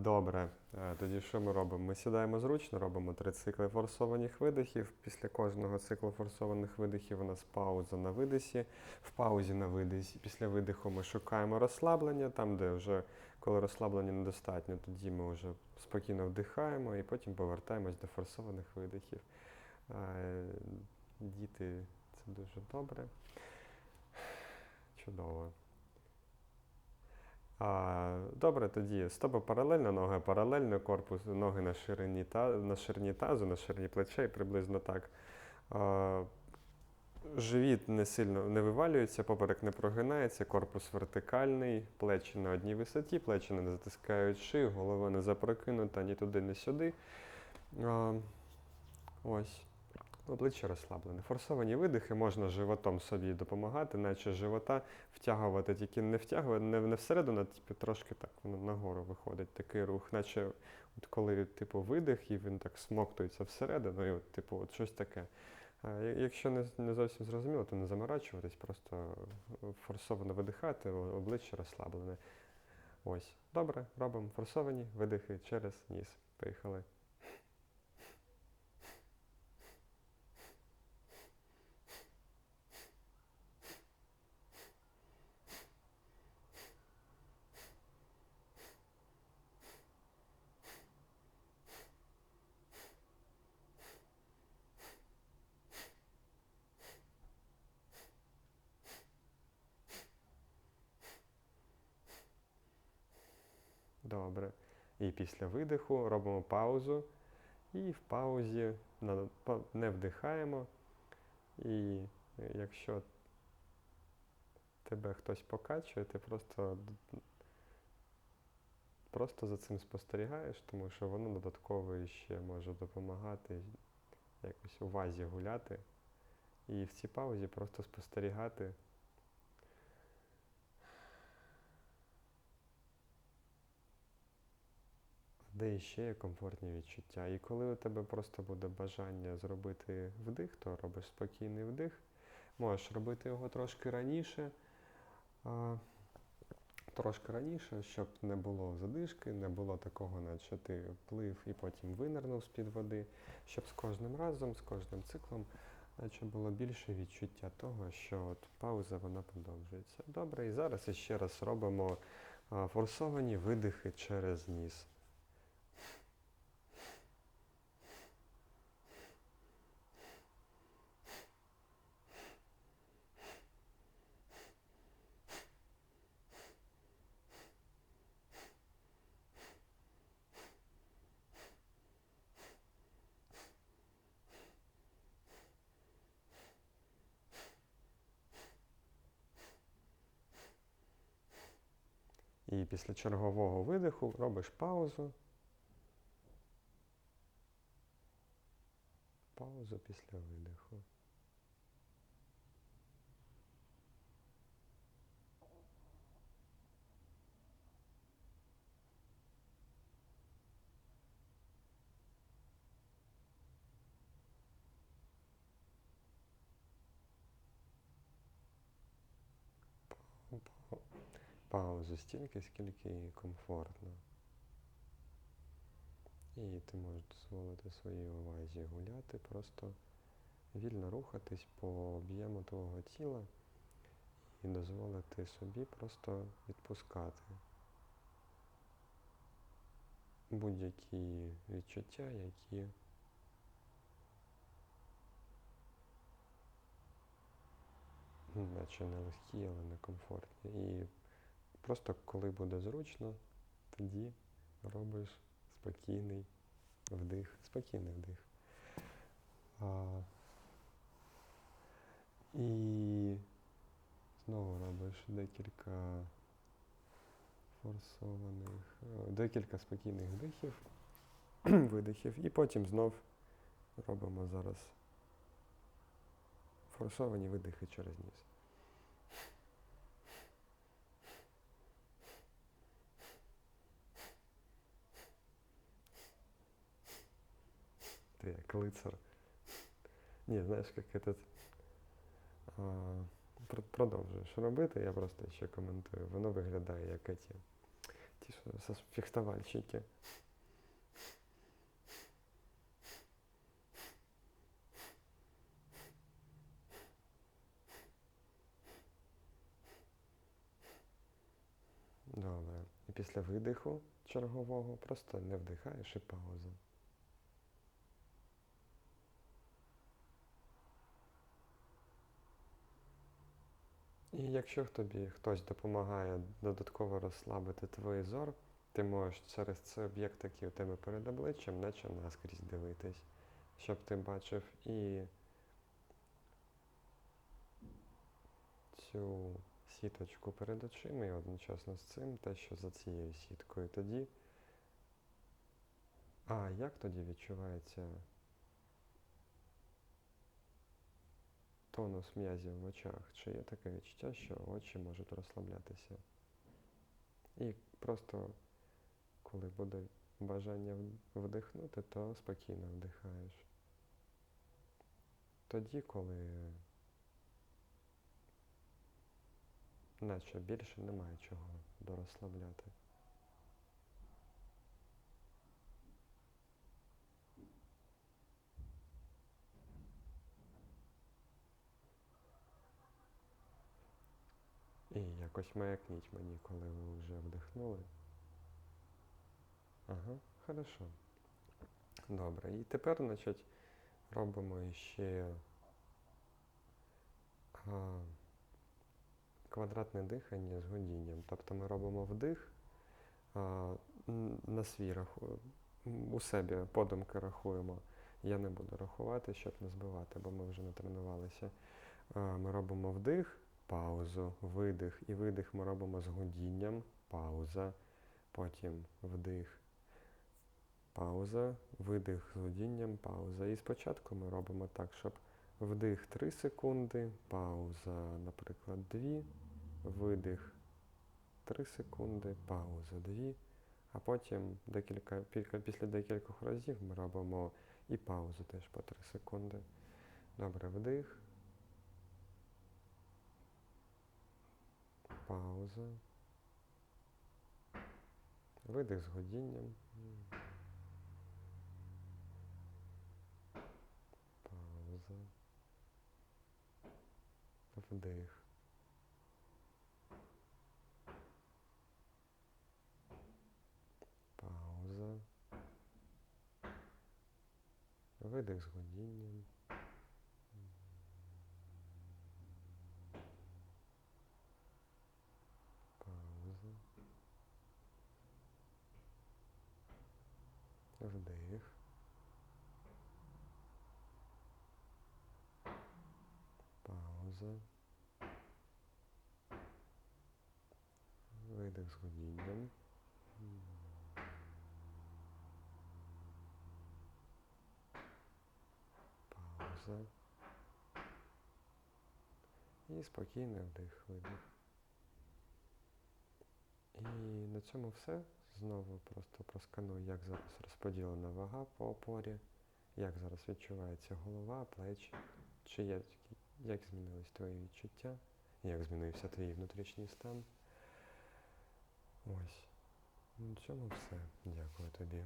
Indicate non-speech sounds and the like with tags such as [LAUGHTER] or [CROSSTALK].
Добре, Е, тоді що ми робимо? Ми сідаємо зручно, робимо три цикли форсованих видихів. Після кожного циклу форсованих видихів у нас пауза на видисі. В паузі на видисі, після видиху ми шукаємо розслаблення, там, де вже коли розслаблення недостатньо, тоді ми вже спокійно вдихаємо і потім повертаємось до форсованих видихів. Е, Діти, це дуже добре. Чудово. Добре, тоді стопи паралельно, ноги паралельно, корпус, ноги на ширині, та, на ширині тазу, на ширині плечей, приблизно так. Живіт не сильно не вивалюється, поперек не прогинається, корпус вертикальний, плечі на одній висоті, плечі не затискають шию, голова не запрокинута ні туди, ні сюди. Ось. Обличчя розслаблене. Форсовані видихи можна животом собі допомагати, наче живота втягувати, тільки не втягувати, не, не всередину, а типу, трошки так нагору виходить такий рух, наче от коли типу, видих і він так смоктується всередину, і от, типу, от щось таке. Якщо не, не зовсім зрозуміло, то не заморачуватись, просто форсовано видихати, обличчя розслаблене. Ось. Добре, робимо форсовані видихи через ніс. Поїхали. Добре. І після видиху робимо паузу. І в паузі не вдихаємо. І е, якщо тебе хтось покачує, ти просто, просто за цим спостерігаєш, тому що воно додатково ще може допомагати якось увазі гуляти. І в цій паузі просто спостерігати. Де іще є комфортні відчуття. І коли у тебе просто буде бажання зробити вдих, то робиш спокійний вдих. Можеш робити його трошки раніше, а, трошки раніше, щоб не було задишки, не було такого, наче ти плив і потім винирнув з-під води, щоб з кожним разом, з кожним циклом, наче було більше відчуття того, що от пауза вона продовжується. Добре, і зараз ще раз робимо форсовані видихи через ніс. І після чергового видиху робиш паузу. Паузу після видиху. Паузу стільки, скільки їй комфортно. І ти можеш дозволити своїй увазі гуляти, просто вільно рухатись по об'єму твого тіла і дозволити собі просто відпускати будь-які відчуття, які наче не легкі, але не комфортні. І просто коли буде зручно, тоді робиш спокійний вдих, спокійний вдих. А, і знову робиш декілька форсованих, е, декілька спокійних вдихів, [CLEARS THROAT] видихів, і потім знов робимо зараз форсовані видихи через ніс. Ты як лицар. Ні, знаєш, як этот. А, пр- продовжуєш робити, я просто ще коментую. Воно виглядає як ті, Ті, що фехтовальщики. Добре. І після видиху чергового просто не вдихаєш і пауза. І якщо тобі хтось допомагає додатково розслабити твій зор, ти можеш через цей об'єкт, який у тебе перед обличчям, наче наскрізь дивитись, щоб ти бачив і цю сіточку перед очима, і одночасно з цим те, що за цією сіткою. Тоді. А як тоді відчувається тонус м'язів в очах? Чи є таке відчуття, що очі можуть розслаблятися? І просто, коли буде бажання вдихнути, то спокійно вдихаєш. Тоді, коли наче більше немає чого дорозслабляти. І якось маякніть мені, коли ви вже вдихнули. Ага, хорошо. Добре. І тепер, значить, робимо ще а, квадратне дихання з годінням. Тобто ми робимо вдих а, на свій раху... м, у себе подумки рахуємо. Я не буду рахувати, щоб не збивати, бо ми вже не тренувалися. Ми робимо вдих, паузу, видих. І видих ми робимо з гудінням, пауза, потім вдих, пауза, видих з гудінням, пауза. І спочатку ми робимо так, щоб вдих 3 секунди, пауза, наприклад, 2, видих 3 секунди, пауза 2, а потім декілька, після декількох разів ми робимо і паузу теж по 3 секунди. Добре, вдих. Пауза. Видих з годінням. Пауза. Вдих. Пауза. Видих з годінням. Пауза. Вдих. Пауза. Видих з годінням. Пауза. І спокійний вдих, видих. І на цьому все. Знову просто просканую, як зараз розподілена вага по опорі, як зараз відчувається голова, плечі, чи є, як змінились твої відчуття, як змінився твій внутрішній стан. Ось. На цьому все. Дякую тобі.